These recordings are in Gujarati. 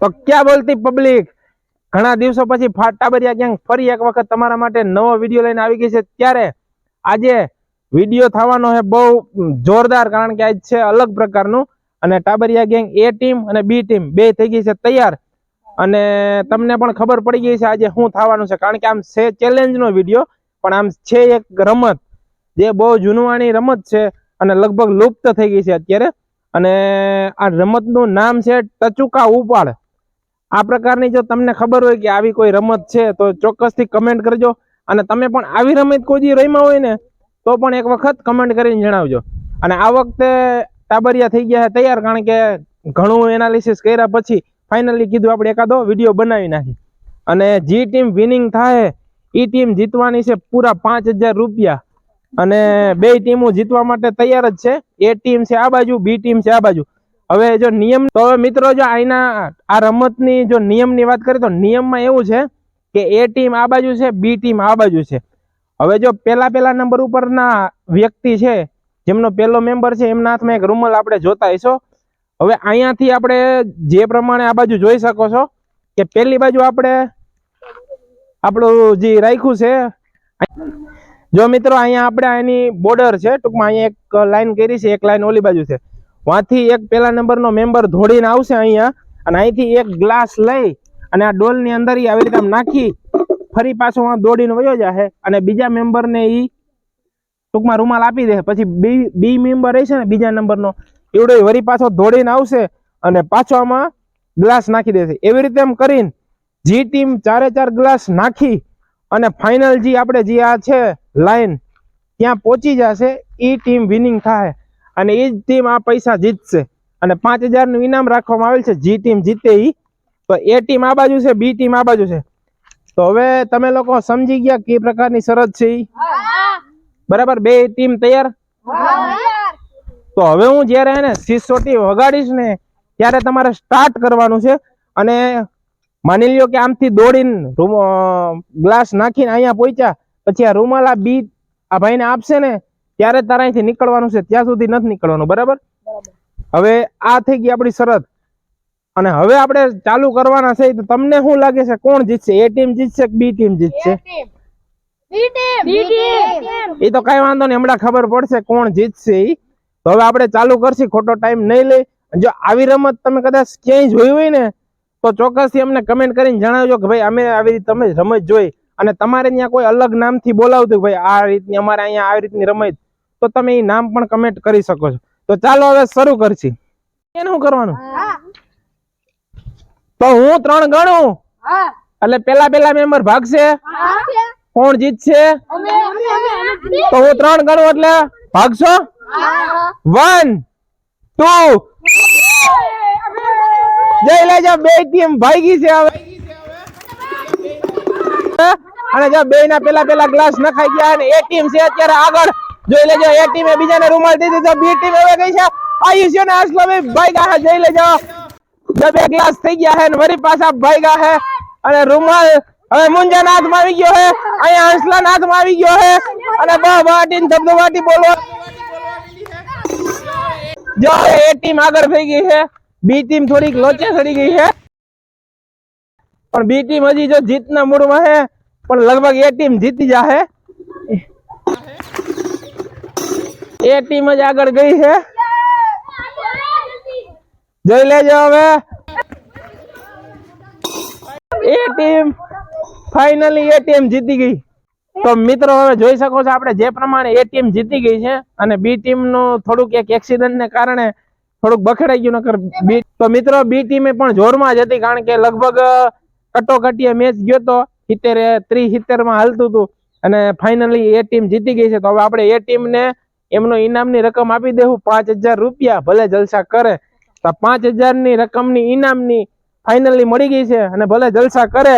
તો ક્યાં બોલતી પબ્લિક ઘણા દિવસો પછી ફાટાબરિયા ગેંગ ફરી એક વખત તમારા માટે નવો વીડિયો લઈને આવી ગઈ છે. ત્યારે આજે વીડિયો થવાનો છે બહુ જોરદાર, કારણ કે આજ છે અલગ પ્રકારનું. અને ટાબરિયા ગેંગ એ ટીમ અને બી ટીમ બે થઈ ગઈ છે તૈયાર. અને તમને પણ ખબર પડી ગઈ છે આજે શું થવાનું છે. કારણ કે આમ છે ચેલેન્જ નો વીડિયો પણ આમ છે એક રમત. જે બહુ જૂનવાણી રમત છે અને લગભગ લુપ્ત થઈ ગઈ છે અત્યારે. અને આ રમતનું નામ છે ટચુકા ઉપાડ. આ પ્રકારની જો તમને ખબર હોય કે આવી કોઈ રમત છે, તો ચોક્કસથી કમેન્ટ કરજો. અને તમે પણ આવી રમત કોઈ રમ્યા હોય ને, તો પણ એક વખત કમેન્ટ કરીને જણાવજો. અને આ વખતે ટાબરિયા થઈ ગયા છે તૈયાર, કારણ કે ઘણું એનાલિસિસ કર્યા પછી ફાઇનલી કીધું આપણે એકાદો વીડિયો બનાવી નાખી અને જે ટીમ વિનિંગ થાય એ ટીમ જીતવાની છે પૂરા પાંચ હજાર રૂપિયા. અને બે ટીમો જીતવા માટે તૈયાર જ છે. એ ટીમ છે આ બાજુ, બી ટીમ છે આ બાજુ. હવે જો નિયમ, તો હવે મિત્રો જો આના આ રમતની જો નિયમની વાત કરીએ તો નિયમમાં એવું છે કે એ ટીમ આ બાજુ છે, બી ટીમ આ બાજુ છે. હવે જો પેલા પેલા નંબર ઉપરના વ્યક્તિ છે, જેમનો પેલો મેમ્બર છે, એમના હાથમાં એક રૂમલ આપણે જોતા હશો હવે અહીંયાથી આપણે જે પ્રમાણે આ બાજુ જોઈ શકો છો કે પેલી બાજુ આપણે, આપણું જે રાખ્યું છે જો મિત્રો, અહીંયા આપણે એની બોર્ડર છે, ટૂંકમાં અહીંયા એક લાઈન કરી છે, એક લાઈન ઓલી બાજુ છે. વાંથી એક પેલા નંબરનો મેમ્બર ધોડીને આવશે અહીંયા, અને અહીંથી એક ગ્લાસ લઈ, અને આ ડોલની અંદર ઈ આવી રીતે નાખી, ફરી પાછો દોડીને વયો જશે અને બીજા મેમ્બરને એ ટૂંકમાં રૂમાલ આપી દે. પછી બી બી મેમ્બર રહેશે ને બીજા નંબરનો, એવડો વરી પાછો દોડીને આવશે, અને પાછો આમાં ગ્લાસ નાખી દેશે. એવી રીતે એમ કરીને જે ટીમ ચારે ચાર ગ્લાસ નાખી અને ફાઇનલ જે આપણે જે આ છે લાઈન ત્યાં પહોંચી જશે એ ટીમ વિનિંગ થાય. અને એ જ ટીમ આ પૈસા જીતશે. અને પાંચ હજારનું ઇનામ રાખવામાં આવેલ છે જે ટીમ જીતે એ તો એ ટીમ આ બાજુ છે બી ટીમ આ બાજુ છે. તો હવે તમે લોકો સમજી ગયા કે પ્રકારની શરત છે બરાબર? બે ટીમ તૈયાર? તો હવે હું જ્યારે એને સિસોટી વગાડીશ ને ત્યારે તમારે સ્ટાર્ટ કરવાનું છે. અને માની લ્યો કે આમથી દોડીને ગ્લાસ નાખીને અહીંયા પહોંચ્યા પછી આ રૂમાલ આ બી આ ભાઈને આપશે ને ત્યારે તારા અહીંથી નીકળવાનું છે ત્યાં સુધી નથી નીકળવાનું બરાબર? હવે આ થઈ ગઈ આપણી શરત. અને હવે આપણે ચાલુ કરવાના છે તો તમને શું લાગે છે કોણ જીતશે? એ ટીમ જીતશે કે બી ટીમ જીતશે? એ તો કઈ વાંધો નહીં હમણાં ખબર પડશે કોણ જીતશે એ તો હવે આપણે ચાલુ કરશી ખોટો ટાઈમ નહીં લઈ. જો આવી રમત તમે કદાચ ક્યાંય જોઈ હોય ને તો ચોક્કસથી અમને કમેન્ટ કરીને જણાવજો કે ભાઈ અમે આવી રીતે તમે રમત જોઈ અને તમારે ત્યાં કોઈ અલગ નામથી બોલાવતું ભાઈ આ રીતની અમારે અહીંયા આવી રીતની રમત તો તમે એ નામ પણ કમેન્ટ કરી શકો છો. તો ચાલો હવે શરૂ કરશી. એને શું કરવાનું? તો હું ત્રણ ગણું? એટલે પેલા પેલા મેમ્બર ભાગશે? કોણ જીતશે? તો હું ત્રણ ગણું એટલે ભાગશો? વન ટુ જઈ લેજો બે ટીમ ભાગી છે હવે. અને જો બે ના પેલા પેલા ગ્લાસ નખાઈ ગયા અને એ ટીમ છે અત્યારે આગળ. જોઈ લેજો, એ ટીમે બીજાને રૂમાલ દીધી બી ટીમ હવે ગઈ છે. આયુષ્ય ને આસલો ભાઈ ગા જઈ લેજો. બે ગ્લાસ થઈ ગયા છે ને વરી પાછા ભાઈ ગા છે. અને રૂમાલ હવે મુંજા ના હાથમાં આવી ગયો છે. અહીંયા હંસલા ના હાથમાં આવી ગયો છે. અને બા બાટી ને ધબધબાટી બોલવા. જો એ ટીમ આગળ થઈ ગઈ છે. બી ટીમ થોડીક લોચે ચડી ગઈ છે. પણ બી ટીમ હજી જો જીતના મૂડમાં છે, પણ લગભગ એ ટીમ જીતી જશે એ ટીમ જ આગળ ગઈ છે. જોઈ લેજો હવે. A team finally A team જીતી ગઈ. તો મિત્રો હવે જોઈ શકો છો આપણે જે પ્રમાણે એ ટીમ જીતી ગઈ છે અને બી ટીમનું થોડુંક એક એક્સિડન્ટ ને કારણે થોડુંક બખડાઈ ગયું નકર બી તો મિત્રો બી ટીમે પણ જોરમાં જ હતી કારણ કે લગભગ કટોકટીએ મેચ ગયો તો સિત્તેર ત્રીસ સિત્તેરમાં હાલતું હતું અને ફાઇનલી એ ટીમ જીતી ગઈ છે. તો હવે આપણે એ ટીમને એમનો ઇનામની રકમ આપી દેવું. પાંચ હજાર રૂપિયા ભલે જલસા કરે તો પાંચ હજારની રકમની ઇનામની ફાઇનલી મળી ગઈ છે અને ભલે જલસા કરે.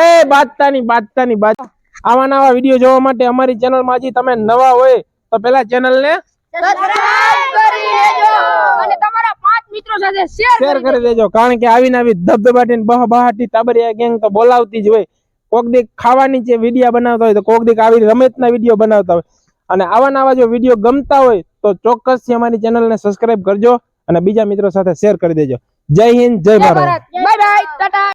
એ બાદતાની બાદતાની બાદ આવા નવા વીડિયો જોવા માટે અમારી ચેનલમાં હજી તમે નવા હોય તો પેલા ચેનલ ને અને તમારા પાંચ મિત્રો સાથે શેર કરી દેજો કારણ કે આવીને આવી ધબધબાટી બહ બહાટી તાબરિયા ગેંગ તો બોલાવતી જ હોય. કોક દીક ખાવાની જે વીડિયો બનાવતા હોય તો કોક દીક આવી રમતના વીડિયો બનાવતા હોય. અને આવા નવા જો વીડિયો ગમતા હોય તો ચોક્કસથી અમારી ચેનલને સબસ્ક્રાઇબ કરજો અને બીજા મિત્રો સાથે શેર કરી દેજો. Jai Hind Jai Bharat. Bharat. Bye bye tata